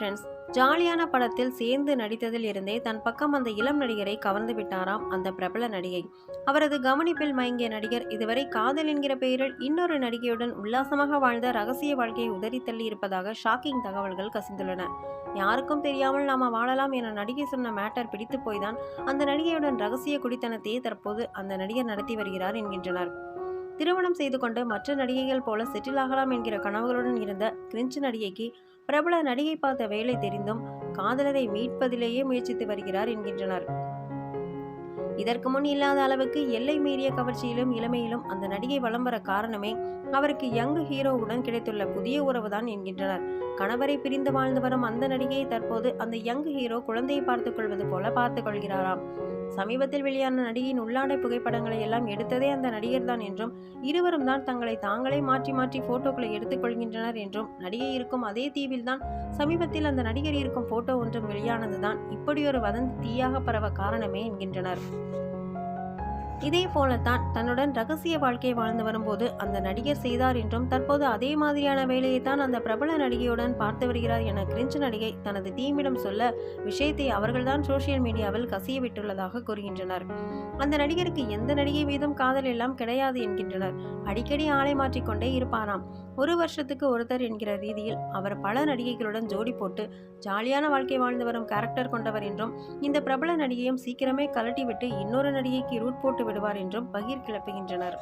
Friends ஜாலியான படத்தில் சேர்ந்து நடித்ததில் இருந்தே தன் பக்கம் அந்த இளம் நடிகரை கவர்ந்து விட்டாராம் அந்த பிரபல நடிகை. அவரது கவனிப்பில் மயங்கிய நடிகர் இதுவரை காதல் என்கிற பெயரில் இன்னொரு நடிகையுடன் உல்லாசமாக வாழ்ந்த ரகசிய வாழ்க்கையை உதறி தள்ளி இருப்பதாக ஷாக்கிங் தகவல்கள் கசிந்துள்ளன. யாருக்கும் தெரியாமல் நாம வாழலாம் என நடிகை சொன்ன மேட்டர் பிடித்து போய்தான் அந்த நடிகையுடன் ரகசிய குடித்தனத்தையே தற்போது அந்த நடிகர் நடத்தி வருகிறார் என்கின்றனர். திருமணம் செய்து கொண்டு மற்ற நடிகைகள் போல செட்டில் ஆகலாம் என்கிற கனவுகளுடன் இருந்த கிரிஞ்சு நடிகைக்கு பிரபல நடிகை பார்த்த வேலை தெரிந்தும் காதலரை மீட்பதிலேயே முயற்சித்து வருகிறார் என்கின்றனர். இதற்கு முன் இல்லாத அளவுக்கு எல்லை மீறிய கவர்ச்சியிலும் இளமையிலும் அந்த நடிகை வலம் வர காரணமே அவருக்கு யங் ஹீரோவுடன் கிடைத்துள்ள புதிய உறவுதான் என்கின்றனர். கணவரை பிரிந்து வாழ்ந்து வரும் அந்த நடிகையை தற்போது அந்த யங் ஹீரோ குழந்தையை பார்த்துக் கொள்வது போல பார்த்துக் கொள்கிறாராம். சமீபத்தில் வெளியான நடிகையின் உள்ளாடை புகைப்படங்களை எல்லாம் எடுத்ததே அந்த நடிகர் தான் என்றும் இருவரும் தான் தங்களை தாங்களே மாற்றி மாற்றி போட்டோக்களை எடுத்துக் கொள்கின்றனர் என்றும் நடிகை இருக்கும் அதே தீவில் தான் சமீபத்தில் அந்த நடிகர் இருக்கும் போட்டோ ஒன்றும் வெளியானதுதான் இப்படியொரு வதந்தி தீயாக பரவ காரணமே என்கின்றனர். இதே போலத்தான் தன்னுடன் ரகசிய வாழ்க்கை வாழ்ந்து வரும்போது அந்த நடிகர் செய்தார் என்றும் தற்போது அதே மாதிரியான வேலையை தான் அந்த பிரபல நடிகையுடன் பார்த்து வருகிறார் என கிரிஞ்சு நடிகை தனது டீமிடம் சொல்ல விஷயத்தை அவர்கள்தான் சோசியல் மீடியாவில் கசிய விட்டுள்ளதாக கூறுகின்றனர். அந்த நடிகருக்கு எந்த நடிகை மீதும் காதல் எல்லாம் கிடையாது என்கின்றனர். அடிக்கடி ஆளை மாற்றிக்கொண்டே இருப்பாராம் ஒரு வருஷத்துக்கு ஒருத்தர் என்கிற ரீதியில் அவர் பல நடிகைகளுடன் ஜோடி போட்டு ஜாலியான வாழ்க்கை வாழ்ந்து வரும் கேரக்டர் கொண்டவர் என்றும் இந்த பிரபல நடிகையும் சீக்கிரமே கலட்டிவிட்டு இன்னொரு நடிகைக்கு ரூட் போட்டு விடுவார் என்றும் பகிர் கிளப்புகின்றனர்